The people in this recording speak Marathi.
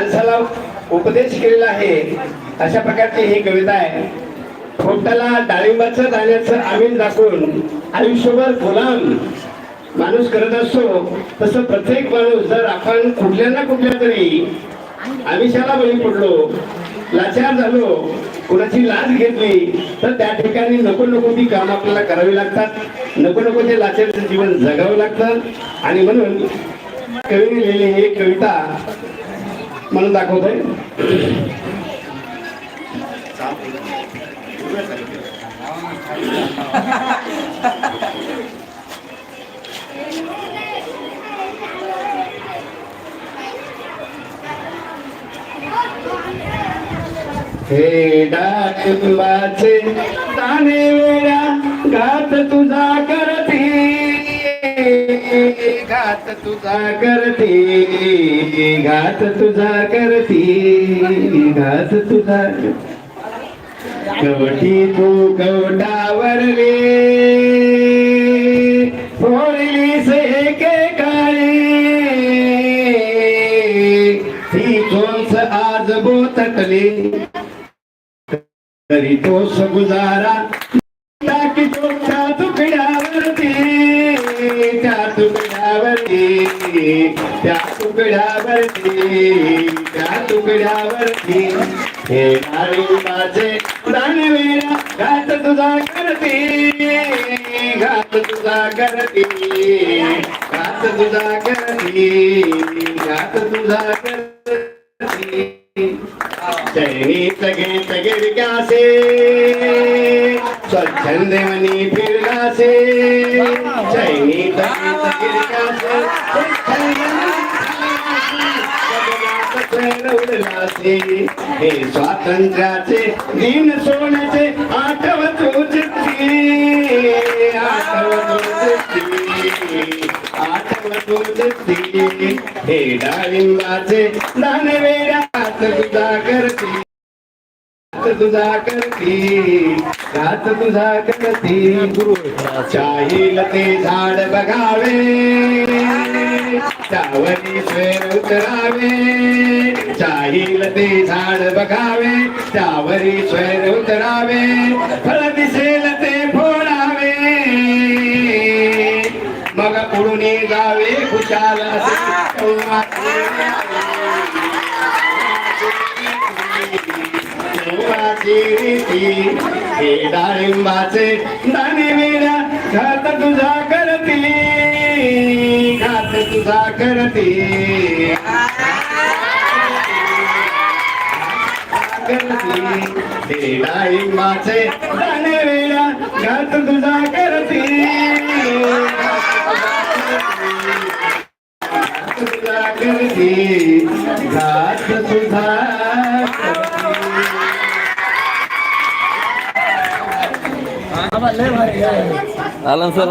माणसाला उपदेश केलेला आहे. अशा प्रकारची ही कविता आहे. पोटाला डाळिंबाचं दाण्याचं आम्ही दाखवून आयुष्यभर गुलाम माणूस करत असतो तसं प्रत्येक माणूस जर आपण कुठल्या ना कुठल्या तरी आमिषाला बळी पडलो लाचार झालो कुणाची लाच घेतली तर त्या ठिकाणी नको नको ती काम आपल्याला करावी लागतात. नको नको ते लाचारचं जीवन जगावं लागतं. आणि म्हणून कवीने लिहिलेली ही कविता म्हणून आहे हे डाळिंबाचे दाणे वेळा घात तुझा तुझा करते घात तुझा करते घात तुझा कवटी तू कवटावरले फोडली से के काळे. ती चोंच आज बोतटली तरी तो सगुजारा टाकी तो त्या तुकड्यावरती त्या तुकड्या तुकड्यावरती त्या तुकड्यावरती त्या तुकड्यावरती हे डाळिंबाचे माझे वेळा घात तुझा करती. घात तुझा करती. घात तुझा करती. घात तुझा करती. करते चैनीत घेत विकासे. स्वच्छंद मनी फिरगासे. चैनी घेत हे स्वातंत्र्याचे दिन सोन्याचे आठव तुझ आठव तुझ आठव तुझ हे डाळिंबाचे दाणे वेड्या करते तुझा करते हात तुझा करते चाहिल ते झाड बघावे. त्यावरी स्वेर उतरावे. चाहिल ते झाड बघावे. त्यावरी स्वेर उतरावे. फळ दिसेल ते फोडावे. मग पुढून जावे खुशाल हे डाळिंबाचे दाणे वेळा घात तुझा करती. घात तुझा करती. करती डाळिंबाचे दाणे वेळा घात तुझा करती. तुझा करती. घात तुझा आलं सर.